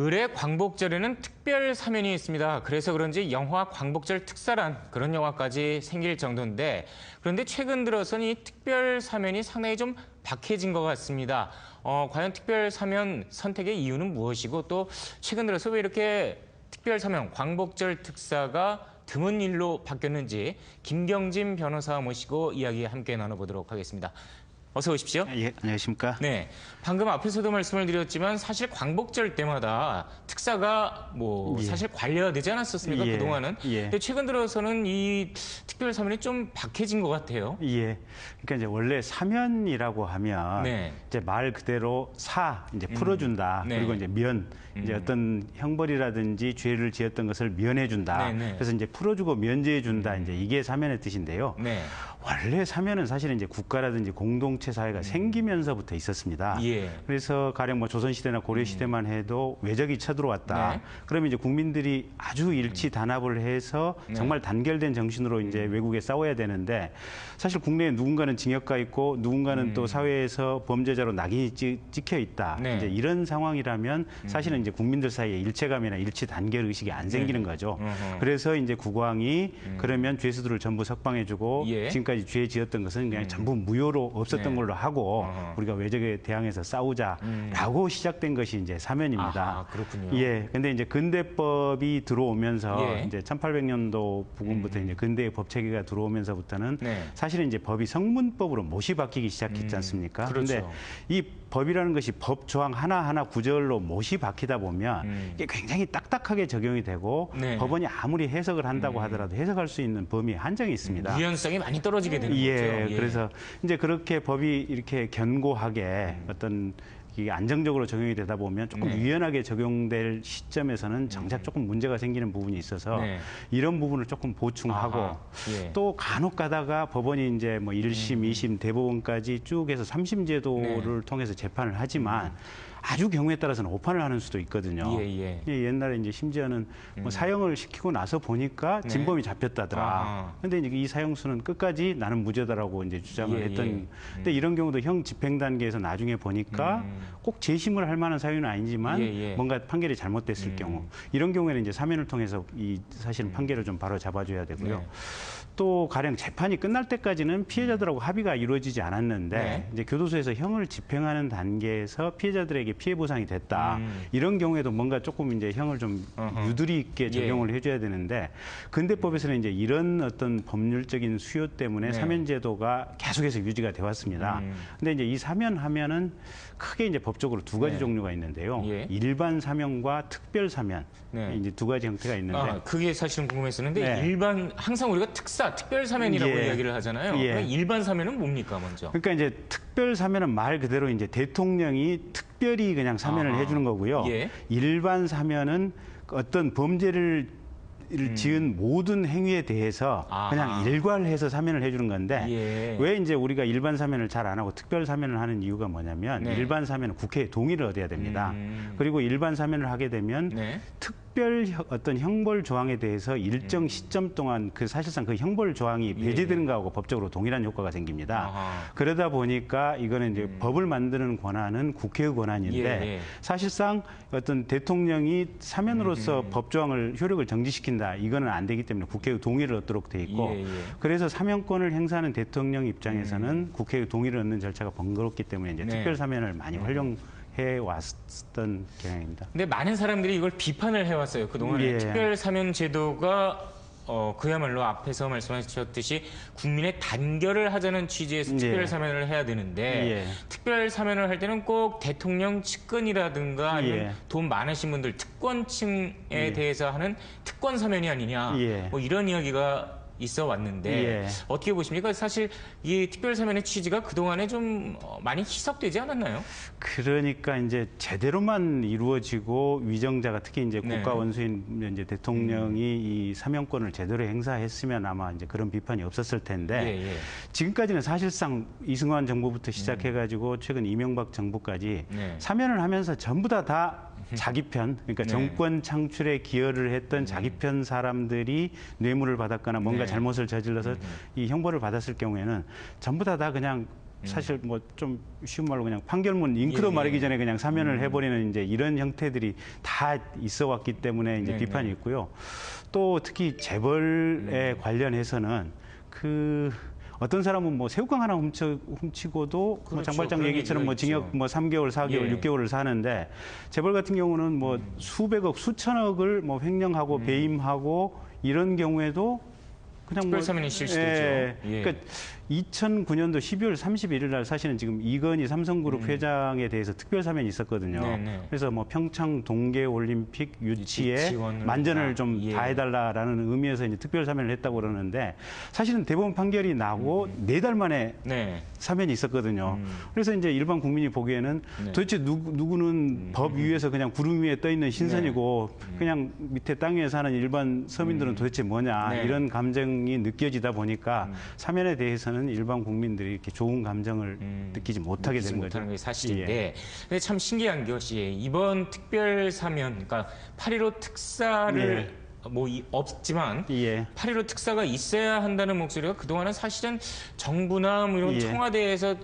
을의 광복절에는 특별 사면이 있습니다. 그래서 그런지 영화 광복절 특사란 그런 영화까지 생길 정도인데 그런데 최근 들어서는 이 특별 사면이 상당히 좀 박해진 것 같습니다. 어, 과연 특별 사면 선택의 이유는 무엇이고 또 최근 들어서 왜 이렇게 특별 사면 광복절 특사가 드문 일로 바뀌었는지 김경진 변호사 모시고 이야기 함께 나눠보도록 하겠습니다. 어서 오십시오. 예, 안녕하십니까? 네, 방금 앞에서도 말씀을 드렸지만 사실 광복절 때마다 특사가 뭐 예. 사실 관리가 되지 않았었습니까 예, 그동안은? 예. 근데 최근 들어서는 이 특별 사면이 좀 박해진 것 같아요. 예. 그러니까 이제 원래 사면이라고 하면 네. 이제 말 그대로 사 이제 풀어준다. 네. 그리고 이제 면 이제 음. 어떤 형벌이라든지 죄를 지었던 것을 면해준다. 네, 네. 그래서 이제 풀어주고 면제해준다. 이제 이게 사면의 뜻인데요. 네, 원래 사면은 사실은 이제 국가라든지 공동체 사회가 생기면서부터 있었습니다. 음. 예. 그래서 가령 뭐 조선 시대나 고려 시대만 해도 외적이 쳐들어왔다. 네. 그러면 이제 국민들이 아주 일치 단합을 해서 네. 정말 단결된 정신으로 이제 외국에 싸워야 되는데 사실 국내에 누군가는 징역가 있고 누군가는 또 사회에서 범죄자로 낙인이 찍, 찍혀 있다. 네. 이제 이런 상황이라면 사실은 이제 국민들 사이에 일체감이나 일치 단결 의식이 안 생기는 거죠. 어허. 그래서 이제 국왕이 그러면 죄수들을 전부 석방해주고 예. 지금까지 죄 지었던 것은 그냥 전부 무효로 없었던 네. 걸로 하고 어허. 우리가 외적에 대항해서 싸우자라고 시작된 것이 이제 사면입니다. 아하, 그렇군요. 예. 근데 이제 근대법이 들어오면서 예. 이제 1800년도 부근부터 이제 근대의 법 체계가 들어오면서부터는 네. 사실은 이제 법이 성문법으로 못이 바뀌기 시작했지 않습니까? 그렇죠. 근데 이 법이라는 것이 법 조항 하나하나 구절로 못이 박히다 보면 음. 이게 굉장히 딱딱하게 적용이 되고 네. 음. 법원이 아무리 해석을 한다고 하더라도 해석할 수 있는 범위에 한정이 있습니다. 유연성이 많이 떨어지게 되는 예, 거죠. 그래서 이제 그렇게 법이 이렇게 견고하게 어떤 이게 안정적으로 적용이 되다 보면 조금 네. 유연하게 적용될 시점에서는 정작 조금 문제가 생기는 부분이 있어서 네. 이런 부분을 조금 보충하고 아하, 예. 또 간혹 가다가 법원이 이제 뭐 1심, 음. 2심, 대법원까지 쭉 해서 삼심 제도를 네. 통해서 재판을 하지만 아주 경우에 따라서는 오판을 하는 수도 있거든요. 예, 예. 예, 옛날에 이제 심지어는 뭐 사형을 시키고 나서 보니까 네. 진범이 잡혔다더라. 아하. 근데 이제 이 사형수는 끝까지 나는 무죄다라고 이제 주장을 예, 했던. 예. 근데 이런 경우도 형 집행 단계에서 나중에 보니까 꼭 재심을 할 만한 사유는 아니지만 음. 예, 예. 뭔가 판결이 잘못됐을 경우 이런 경우에는 이제 사면을 통해서 이 사실은 판결을 좀 바로 잡아줘야 되고요. 네. 또 가령 재판이 끝날 때까지는 피해자들하고 합의가 이루어지지 않았는데 네. 이제 교도소에서 형을 집행하는 단계에서 피해자들에게 피해 보상이 됐다. 음. 이런 경우에도 뭔가 조금 이제 형을 좀 어허. 유두리 있게 예. 적용을 해줘야 되는데 근대법에서는 이제 이런 어떤 법률적인 수요 때문에 네. 사면제도가 계속해서 유지가 돼 왔습니다. 음. 근데 이제 이 사면하면은 크게 이제 법적으로 두 가지 네. 종류가 있는데요. 예. 일반 사면과 특별 사면 네. 이제 두 가지 형태가 있는데 아, 그게 사실은 궁금했었는데 네. 일반 항상 우리가 특사, 특별 사면이라고 예. 이야기를 하잖아요. 예. 일반 사면은 뭡니까 먼저? 그러니까 이제 특 별 사면은 말 그대로 이제 대통령이 특별히 그냥 사면을 아하. 해주는 거고요. 예. 일반 사면은 어떤 범죄를 지은 모든 행위에 대해서 음. 아하. 그냥 일괄해서 사면을 해주는 건데 예. 왜 이제 우리가 일반 사면을 잘 안 하고 특별 사면을 하는 이유가 뭐냐면 네. 일반 사면은 국회의 동의를 얻어야 됩니다. 음. 그리고 일반 사면을 하게 되면 네. 특 별 형- 어떤 형벌 조항에 대해서 일정 시점 동안 그 사실상 그 형벌 조항이 예. 배제되는 거하고 법적으로 동일한 효과가 생깁니다. 아하. 그러다 보니까 이거는 이제 법을 만드는 권한은 국회의 권한인데 예, 예. 사실상 어떤 대통령이 사면으로서 음. 법 조항을 효력을 정지시킨다 이거는 안 되기 때문에 국회의 동의를 얻도록 돼 있고 예, 예. 그래서 사면권을 행사하는 대통령 입장에서는 국회의 동의를 얻는 절차가 번거롭기 때문에 이제 네. 특별 사면을 많이 활용 해 왔던 경향입니다. 근데 많은 사람들이 이걸 비판을 해왔어요. 그동안에 예. 특별 사면 제도가 어, 그야말로 앞에서 말씀하셨듯이 국민의 단결을 하자는 취지에서 예. 특별 사면을 해야 되는데 예. 특별 사면을 할 때는 꼭 대통령 측근이라든가 아니면 예. 돈 많으신 분들 특권층에 대해서 하는 특권 사면이 아니냐 예. 뭐 이런 이야기가 있어 왔는데 예. 어떻게 보십니까? 사실 이 특별 사면의 취지가 그동안에 좀 어, 많이 희석되지 않았나요? 그러니까 이제 제대로만 이루어지고 위정자가 특히 이제 네. 음. 국가 원수인 이제 대통령이 이 사면권을 제대로 행사했으면 아마 이제 그런 비판이 없었을 텐데 예, 예. 지금까지는 사실상 이승만 정부부터 시작해 가지고 최근 이명박 정부까지 네. 사면을 하면서 전부 다다 자기 편, 그러니까 네. 정권 창출에 기여를 했던 자기 편 사람들이 뇌물을 받았거나 뭔가 네. 잘못을 저질러서 이 형벌을 받았을 경우에는 전부 다 다 그냥 사실 뭐 좀 쉬운 말로 그냥 판결문 잉크도 예, 예. 마르기 전에 그냥 사면을 해버리는 이제 이런 형태들이 다 있어 왔기 때문에 이제 네, 비판이 네. 있고요. 또 특히 재벌에 관련해서는 그 어떤 사람은 뭐 새우깡 하나 훔쳐, 훔치고도 뭐 그렇죠. 장발장 그런 얘기처럼 뭐 징역. 뭐 3개월, 4개월, 예. 음. 6개월을 사는데 재벌 같은 경우는 뭐 수백억, 수천억을 뭐 횡령하고 배임하고 이런 경우에도 그냥 뭐 특별 사면이 실시되죠. 예. 예. 그러니까 2009년도 12월 31일 날 사실은 지금 이건희 삼성그룹 회장에 대해서 특별 사면이 있었거든요. 음. 네네. 그래서 뭐 평창 동계 올림픽 유치에 만전을. 좀 예. 다해달라라는 의미에서 이제 특별 사면을 했다고 그러는데 사실은 대법원 판결이 나고 음. 네달 만에 네. 사면이 있었거든요. 그래서 이제 일반 국민이 보기에는 음. 네. 음. 도대체 누구, 누구는 법 위에서 그냥 구름 위에 떠 있는 신선이고 그냥 밑에 땅 위에 사는 일반 서민들은 도대체 뭐냐 음. 네. 음. 이런 감정이 느껴지다 보니까 사면에 대해서는 일반 국민들이 이렇게 좋은 감정을 음, 느끼지 못하게 되는 거죠. 게 사실인데 예. 근데 참 신기한 것이 이번 특별 사면 그러니까 8.15 특사를 뭐 이- 없지만 예. 8.15 특사가 있어야 한다는 목소리가 그동안은 사실은 정부나 뭐 이런 예. 청와대에서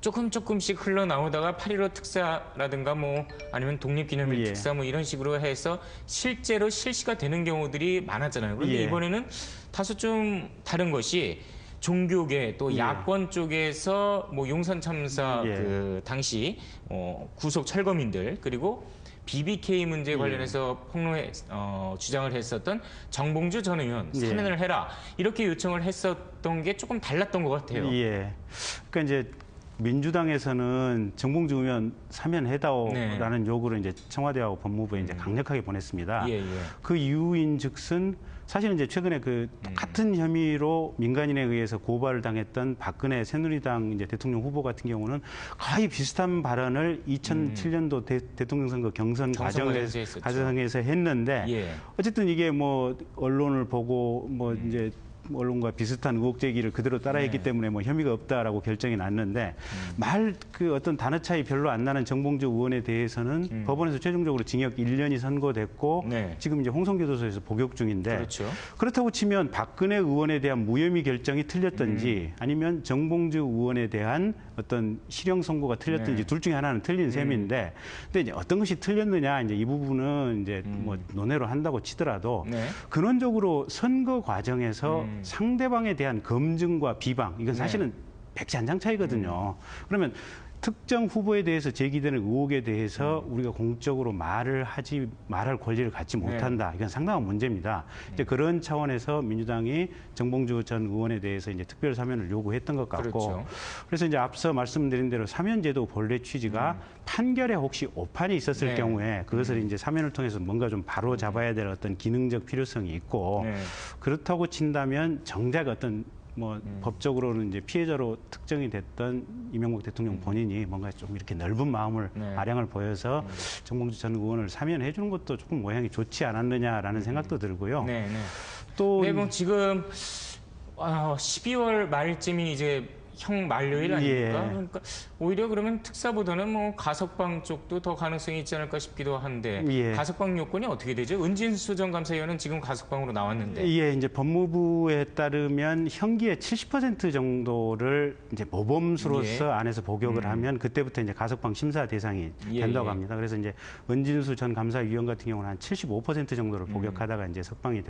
조금 조금씩 흘러나오다가 8.15 특사라든가 뭐 아니면 독립기념일 예. 특사 뭐 이런 식으로 해서 실제로 실시가 되는 경우들이 많았잖아요. 그런데 예. 이번에는 다소 좀 다른 것이 종교계 또 예. 야권 쪽에서 뭐 용산 참사 예. 그 당시 어, 구속 철거민들 그리고 BBK 예. 문제 관련해서 폭로해 어, 주장을 했었던 정봉주 전 의원 예. 사면을 해라 이렇게 요청을 했었던 게 조금 달랐던 것 같아요. 예. 그러니까 이제 민주당에서는 정봉주 의원 사면해다오라는 네. 요구를 이제 청와대하고 법무부에 이제 강력하게 보냈습니다. 음. 예, 예. 그 이유인즉슨 사실은 이제 최근에 그 음. 똑같은 혐의로 민간인에 의해서 고발을 당했던 박근혜 새누리당 이제 대통령 후보 같은 경우는 거의 비슷한 발언을 2007년도 대, 통령 선거 경선 음. 경선 과정에서, 과정에서 했었죠. 과정에서 했는데 예. 어쨌든 이게 뭐 언론을 보고 뭐 음. 이제 언론과 비슷한 의혹 제기를 그대로 따라했기 네. 때문에 뭐 혐의가 없다라고 결정이 났는데 음. 말그 어떤 단어 차이 별로 안 나는 정봉주 의원에 대해서는 법원에서 최종적으로 징역 1년이 선고됐고 음. 네. 지금 이제 홍성교도소에서 복역 중인데 그렇죠. 그렇다고 치면 박근혜 의원에 대한 무혐의 결정이 틀렸던지 음. 아니면 정봉주 의원에 대한 어떤 실형 선고가 틀렸든지 네. 둘 중에 하나는 틀린 셈인데 근데 이제 어떤 것이 틀렸느냐 이제 이 부분은 이제 뭐 논외로 한다고 치더라도 음. 네. 근원적으로 선거 과정에서 음. 상대방에 대한 검증과 비방 이건 네. 사실은 백지한장 차이거든요. 그러면 특정 후보에 대해서 제기되는 의혹에 대해서 음. 우리가 공적으로 말을 하지 말할 권리를 갖지 네. 못한다. 이건 상당한 문제입니다. 이제 그런 차원에서 민주당이 정봉주 전 의원에 대해서 이제 특별 사면을 요구했던 것 같고 그렇죠. 그래서 이제 앞서 말씀드린 대로 사면제도 본래 취지가 판결에 혹시 오판이 있었을 음. 네. 경우에 그것을 이제 사면을 통해서 뭔가 좀 바로 잡아야 될 어떤 기능적 필요성이 있고 네. 그렇다고 친다면 정작 어떤 뭐 음. 법적으로는 이제 피해자로 특정이 됐던 이명박 대통령 본인이 뭔가 좀 이렇게 넓은 마음을 음. 네. 음. 아량을 보여서 정봉주 전 의원을 사면해 주는 것도 조금 모양이 좋지 않았느냐라는 생각도 들고요. 음. 네, 네. 또 네, 뭐 지금 아, 12월 말쯤이 이제 형 만료일 아닙니까? 예. 그러니까 오히려 그러면 특사보다는 뭐 가석방 쪽도 더 가능성이 있지 않을까 싶기도 한데 예. 가석방 요건이 어떻게 되죠? 은진수 전 감사위원은 지금 가석방으로 나왔는데 예, 이제 법무부에 따르면 형기의 70% 정도를 이제 모범수로서 예. 안에서 복역을 하면 그때부터 이제 가석방 심사 대상이 예, 된다고 예. 합니다. 그래서 이제 은진수 전 감사위원 같은 경우는 한 75% 정도를 복역하다가 이제 석방이 음.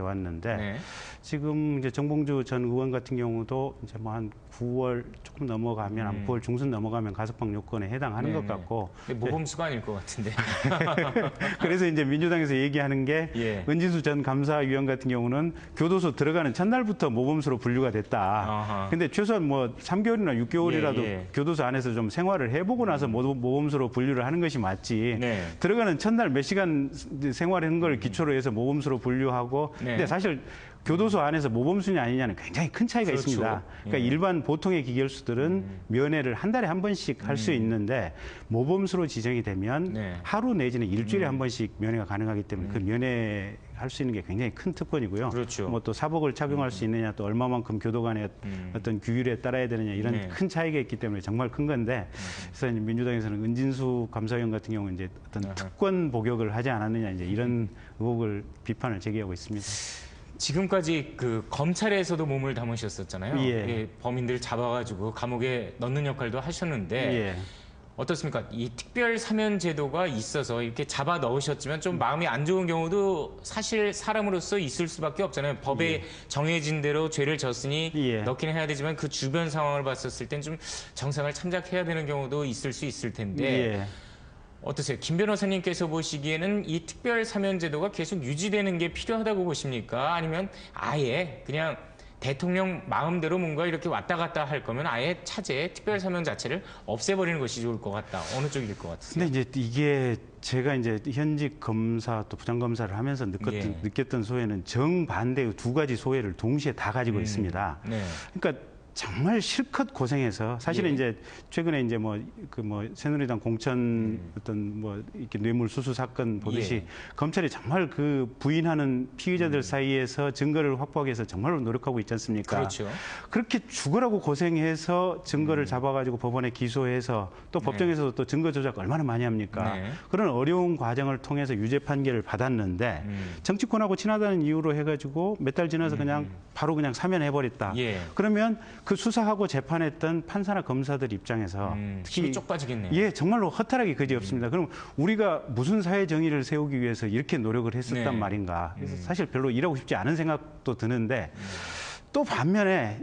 네. 지금 이제 정봉주 전 의원 같은 경우도 이제 뭐 한 9월 조금 넘어가면 한 9월 중순 넘어가면 가석방 요건에 해당하는 음. 네, 것 네. 같고 모범수가 아닐 것 같은데. 그래서 이제 민주당에서 얘기하는 게 예. 은진수 전 감사위원 같은 경우는 교도소 들어가는 첫날부터 모범수로 분류가 됐다. 아하. 근데 최소한 뭐 3개월이나 6개월이라도 예, 예. 교도소 안에서 좀 생활을 해보고 나서 모- 모범수로 분류를 하는 것이 맞지. 네. 들어가는 첫날 몇 시간 생활한 걸 기초로 해서 모범수로 분류하고. 네. 근데 사실 교도소 안에서 모범수냐 아니냐는 굉장히 큰 차이가 그렇죠. 있습니다. 그러니까 예. 일반 보통의 기결수들은 면회를 한 달에 한 번씩 할수 있는데 모범수로 지정이 되면 네. 하루 내지는 일주일에 한 번씩 면회가 가능하기 때문에 그 면회 할 수 있는 게 굉장히 큰 특권이고요. 그렇죠. 뭐 또 사복을 착용할 수 있느냐 또 얼마만큼 교도관의 어떤 규율에 따라야 되느냐 이런 네. 큰 차이가 있기 때문에 정말 큰 건데 그래서 민주당에서는 은진수 감사위원 같은 경우는 이제 어떤 특권 복역을 하지 않았느냐 이제 이런 의혹을 비판을 제기하고 있습니다. 지금까지 그 검찰에서도 몸을 담으셨었잖아요. 예. 범인들 잡아가지고 감옥에 넣는 역할도 하셨는데 예. 어떻습니까? 이 특별 사면 제도가 있어서 이렇게 잡아 넣으셨지만 좀 마음이 안 좋은 경우도 사실 사람으로서 있을 수밖에 없잖아요. 법에 정해진 대로 죄를 졌으니 예. 넣긴 해야 되지만 그 주변 상황을 봤었을 땐 좀 정상을 참작해야 되는 경우도 있을 수 있을 텐데 예. 어떠세요? 김 변호사님께서 보시기에는 이 특별 사면 제도가 계속 유지되는 게 필요하다고 보십니까? 아니면 아예 그냥 대통령 마음대로 뭔가 이렇게 왔다 갔다 할 거면 아예 차제 특별 사면 자체를 없애버리는 것이 좋을 것 같다. 어느 쪽일 것 같으세요? 근데 이제 이게 제가 이제 현직 검사 또 부장 검사를 하면서 느꼈던, 예. 느꼈던 소외는 정반대의 두 가지 소외를 동시에 다 가지고 있습니다. 네. 그러니까 정말 실컷 고생해서 사실은 예. 이제 최근에 이제 뭐 그뭐 새누리당 공천 어떤 뭐 이렇게 뇌물 수수 사건 보듯이 음. 예. 검찰이 정말 그 부인하는 피의자들 사이에서 증거를 확보하기 위해서 정말로 노력하고 있지 않습니까? 그렇죠. 그렇게 죽으라고 고생해서 증거를 잡아가지고 법원에 기소해서 또 법정에서도 또 증거 조작 얼마나 많이 합니까? 네. 그런 어려운 과정을 통해서 유죄 판결을 받았는데 음. 정치권하고 친하다는 이유로 해가지고 몇 달 지나서 그냥 바로 그냥 사면해버렸다. 예. 그러면 그 수사하고 재판했던 판사나 검사들 입장에서 음, 특히 쪽 빠지겠네요. 음. 예 정말로 허탈하기 그지 없습니다. 그럼 우리가 무슨 사회 정의를 세우기 위해서 이렇게 노력을 했었단 네. 말인가? 그래서 사실 별로 일하고 싶지 않은 생각도 드는데 또 반면에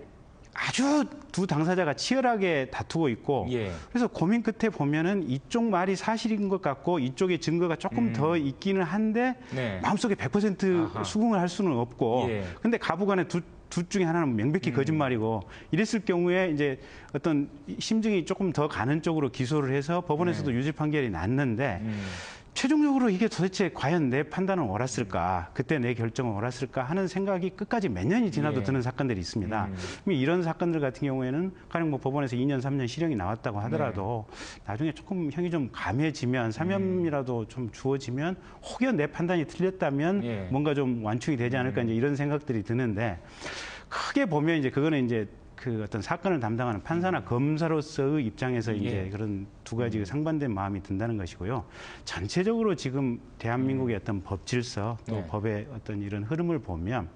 아주 두 당사자가 치열하게 다투고 있고 예. 그래서 고민 끝에 보면은 이쪽 말이 사실인 것 같고 이쪽에 증거가 조금 더 있기는 한데 음. 네. 마음속에 100% 아하. 수긍을 할 수는 없고 예. 근데 가부간에 두, 둘 중에 하나는 명백히 거짓말이고 이랬을 경우에 이제 어떤 심증이 조금 더 가는 쪽으로 기소를 해서 법원에서도 유죄 판결이 났는데 음. 최종적으로 이게 도대체 과연 내 판단은 옳았을까 그때 내 결정은 옳았을까 하는 생각이 끝까지 몇 년이 지나도 예. 드는 사건들이 있습니다. 음. 이런 사건들 같은 경우에는 가령 뭐 법원에서 2년 3년 실형이 나왔다고 하더라도 네. 나중에 조금 형이 좀 감해지면 사면이라도 좀 주어지면 혹여 내 판단이 틀렸다면 예. 뭔가 좀 완충이 되지 않을까 이제 이런 생각들이 드는데 크게 보면 이제 그거는 이제 그 어떤 사건을 담당하는 판사나 검사로서의 입장에서 이제 음. 예. 그런 두 가지 상반된 마음이 든다는 것이고요. 전체적으로 지금 대한민국의 어떤 법 질서 또 네. 법의 어떤 이런 흐름을 보면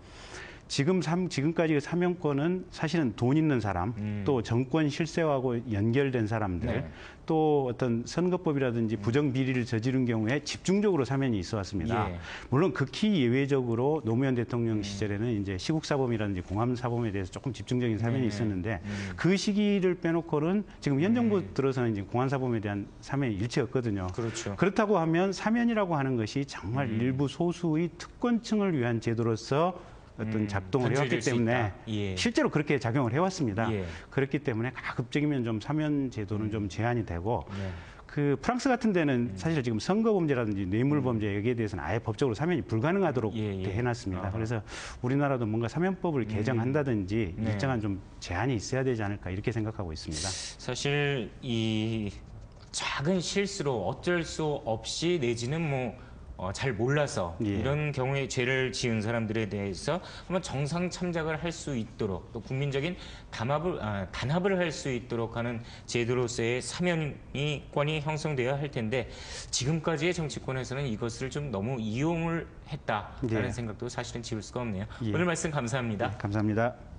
지금 삼, 지금까지의 사면권은 사실은 돈 있는 사람, 음. 또 정권 실세하고 연결된 사람들, 네. 음. 또 어떤 선거법이라든지 부정 비리를 저지른 경우에 집중적으로 사면이 있어 왔습니다. 예. 음. 물론 극히 예외적으로 노무현 대통령 시절에는 이제 시국 사범이라든지 공암 사범에 대해서 조금 집중적인 사면이 네. 있었는데 음. 그 시기를 빼놓고는 지금 현 정부 들어서는 이제 공안 사범에 대한 사면이 일체였거든요. 그렇죠. 그렇다고 하면 사면이라고 하는 것이 정말 음. 일부 소수의 특권층을 위한 제도로서 어떤 음, 작동을 해왔기 수 때문에. 예. 실제로 그렇게 작용을 해왔습니다. 예. 그렇기 때문에 가급적이면 좀 사면 제도는 좀 제한이 되고 네. 그 프랑스 같은 데는 음. 사실 지금 선거 범죄라든지 뇌물 범죄 여기에 대해서는 아예 법적으로 사면이 불가능하도록 예, 예. 해놨습니다. 아하. 그래서 우리나라도 뭔가 사면법을 개정한다든지 네. 일정한 좀 제한이 있어야 되지 않을까 이렇게 생각하고 있습니다. 사실 이 작은 실수로 어쩔 수 없이 내지는 뭐 어, 잘 몰라서 예. 이런 경우에 죄를 지은 사람들에 대해서 한번 정상 참작을 할 수 있도록 또 국민적인 담합을 아, 단합을 할 수 있도록 하는 제도로서의 사면이권이 형성되어야 할 텐데 지금까지의 정치권에서는 이것을 좀 너무 이용을 했다라는 예. 생각도 사실은 지울 수가 없네요. 예. 오늘 말씀 감사합니다. 감사합니다.